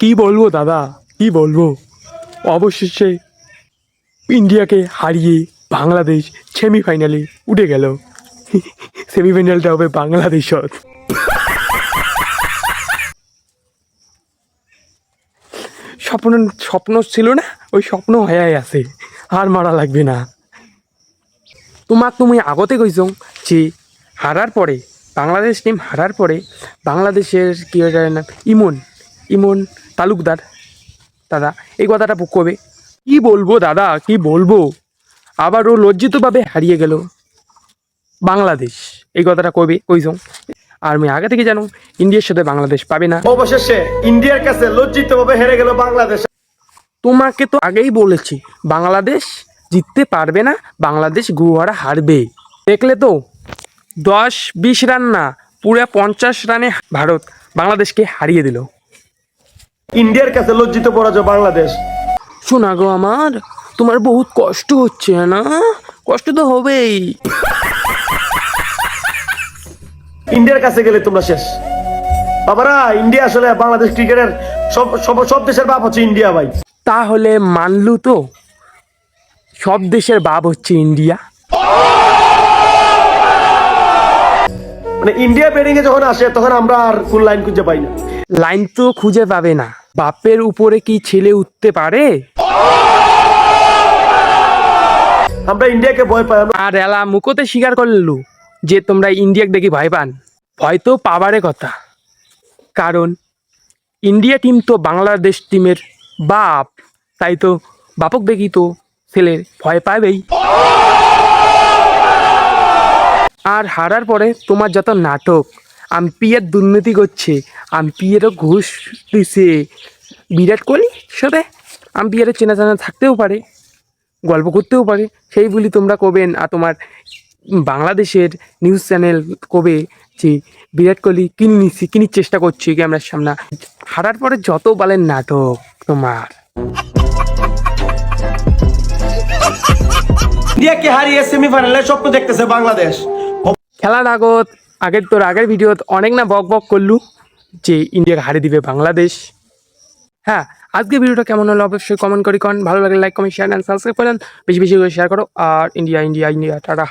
কি বলব দাদা? কি বলব? অবশেষে ইন্ডিয়াকে হারিয়ে বাংলাদেশ সেমিফাইনালে উঠে গেল। সেমিফাইনালটা হবে বাংলাদেশত স্বপ্ন স্বপ্ন ছিল না? ওই স্বপ্ন হয়ে আছে। আর মারা লাগবে না। তোমাক তুমি আগতে কইছ যে হারার পরে, বাংলাদেশ টিম হারার পরে বাংলাদেশের কী ইমন ইমন তালুকদার দাদা এই কথাটা কবে কি বলব দাদা কি বলব? আবার ও লজ্জিতভাবে হারিয়ে গেল। বাংলাদেশ এই কথাটা কবে? কইছ আর আমি আগে থেকে জানো ইন্ডিয়ার সাথে বাংলাদেশ পাবে না। অবশেষে ইন্ডিয়ার কাছে লজ্জিত ভাবে হেরে গেল বাংলাদেশ। তোমাকে তো আগেই বলেছি বাংলাদেশ জিততে পারবে না বাংলাদেশ গুয়ারা হারবে। দেখলে তো দশ বিশ রান না পুরো পঞ্চাশ রানে ভারত বাংলাদেশকে হারিয়ে দিল। ইন্ডিয়ার কাছে লজ্জিত পরাজয় বাংলাদেশ। শোনা গো আমার তোমার বহুত কষ্ট হচ্ছে না? কষ্ট তো হবেই। ইন্ডিয়ার কাছে গেলে তোমরা শেষ। বাবারা ইন্ডিয়া আসলে বাংলাদেশ ক্রিকেটের সব সব সব দেশের বাপ হচ্ছে ইন্ডিয়া ভাই। তাহলে মানলু তো? সব দেশের বাপ হচ্ছে ইন্ডিয়া? মানে ইন্ডিয়া ব্যাটিং এ যখন আসে তখন আমরা আর ফুল লাইন খুঁজে পাই না। লাইন তো খুঁজে পাবে না। বাপের উপরে কি ছেলে উঠতে পারে? আমরা ইন্ডিয়াকে ভয় পাই আর এলা মুখতে স্বীকার করলু যে তোমরা ইন্ডিয়াকে দেখি ভয় পান। ভয় তো পাবারে কথা। কারণ ইন্ডিয়া টিম তো বাংলাদেশ টিমের বাপ তাই তো বাপক দেখি তো ছেলে ভয় পাবেই। আর হারার পরে তোমার যত নাটক আম্পিয়ার দুর্নীতি করছে। আম্পিয়ারও ঘুষ দিছে। বিরাট কোহলি সাথে আম্পিয়ারের চেনা জানা থাকতেও পারে গল্প করতেও পারে। সেই বলি তোমরা কবেন আর তোমার বাংলাদেশের নিউজ চ্যানেল কবে যে বিরাট কোহলি কিনে নিচ্ছি কিনির চেষ্টা করছি ক্যামেরার সামনে। হারার পরে যত বলেন নাটক তোমার। ইন্ডিয়াকে হারিয়ে সেমিফাইনালে স্বপ্ন দেখতেছে বাংলাদেশ। খেলার আগত আগের তোর আগের ভিডিও অনেক না বক বক করলু যে ইন্ডিয়াকে হারিয়ে দিবে বাংলাদেশ। হ্যাঁ আজকে ভিডিওটা কেমন হলো অবশ্যই কমেন্ট করি কন। ভালো লাগলে like comment share and subscribe করেন। বেশি বেশি করে শেয়ার করো। আর ইন্ডিয়া ইন্ডিয়া ইন্ডিয়া, টাটা।